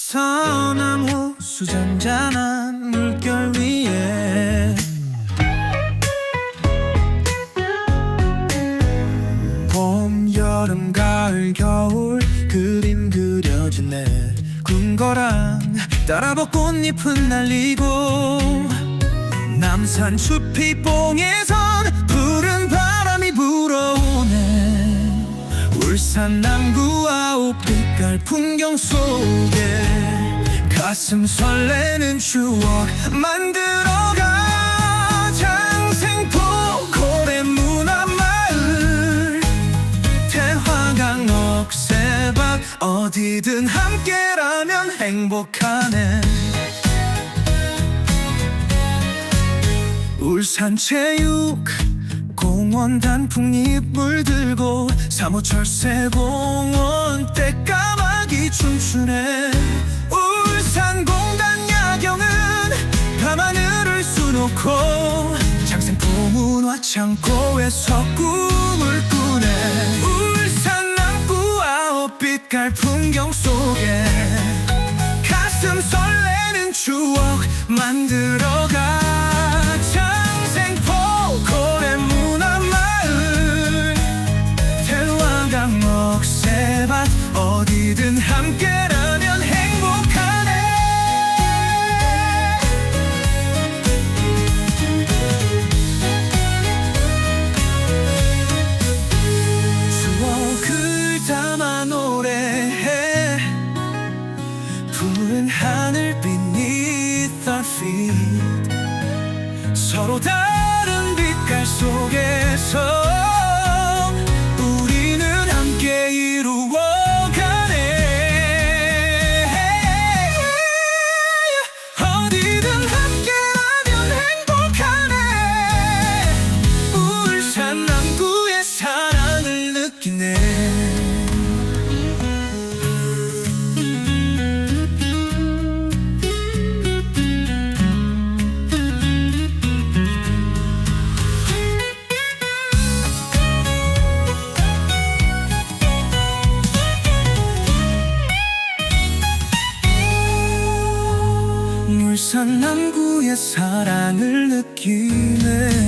서나무 수잔잔한 물결 위에 봄, 여름, 가을, 겨울 그림 그려지네 궁궐랑 따라버 꽃잎은 날리고 남산 숲이 뽕에선 푸른 울산 남구 아홉 빛깔 풍경 속에 가슴 설레는 추억 만들어가 장생포 고래 문화마을 태화강 억새밭 어디든 함께라면 행복하네. 울산 체육 공원 단풍잎 물들고 사무철새 공원 때까마귀 춤추네. 울산 공단 야경은 밤하늘을 수놓고 장생포 문화 창고에서 꿈을 꾸네. 울산 남구 아홉 빛깔 풍경 속에 가슴 설레는 추억 만들어 서로 다른 빛깔 속에서 울산 남구의 사랑을 느끼네